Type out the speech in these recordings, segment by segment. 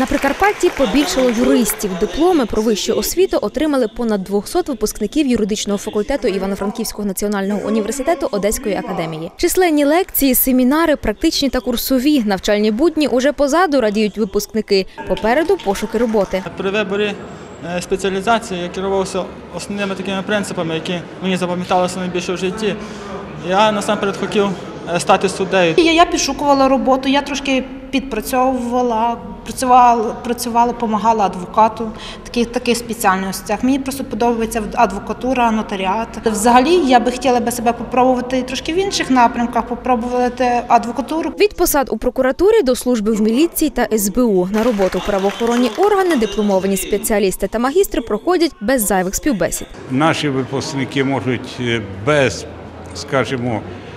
На Прикарпатті побільшало юристів. Дипломи про вищу освіту отримали понад 200 випускників юридичного факультету Івано-Франківського національного університету Одеської академії. Численні лекції, семінари, практичні та курсові навчальні будні уже позаду радіють випускники. Попереду пошуки роботи. При виборі е, спеціалізації я керувався основними такими принципами, які мені запам'яталися найбільше в житті. Я насамперед хотів стати суддею. Я, я підшукувала роботу, я трошки підпрацьовувала, працювала, працювала, допомагала адвокату в таких, таких спеціальностях. Мені просто подобається адвокатура, нотаріат. Взагалі я би хотіла би себе попробувати трошки в інших напрямках, попробувати адвокатуру. Від посад у прокуратурі до служби в міліції та СБУ на роботу в правоохоронні органи дипломовані спеціалісти та магістри проходять без зайвих співбесід. Наші випускники можуть е, без, скажімо, е,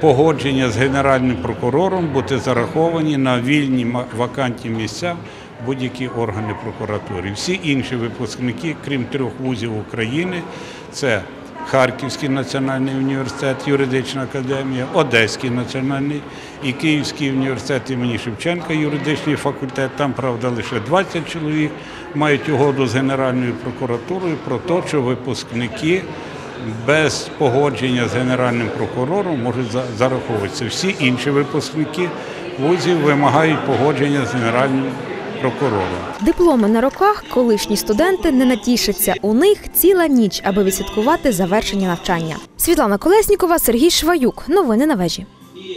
погодження з генеральним прокурором бути зараховані на вільні вакантні місця будь-які органи прокуратури. Всі інші випускники, крім трьох вузів України, це Харківський національний університет, юридична академія, Одеський національний і Київський університет імені Шевченка, юридичний факультет. Там, правда, лише 20 чоловік мають угоду з Генеральною прокуратурою про те, що випускники без погодження з генеральним прокурором можуть за- зараховуватися. Всі інші випускники вузів вимагають погодження з генеральним прокурором. Дипломи на руках колишні студенти не натішаться. У них ціла ніч, аби відсвяткувати завершення навчання. Світлана Колеснікова, Сергій Шваюк. Новини на вежі.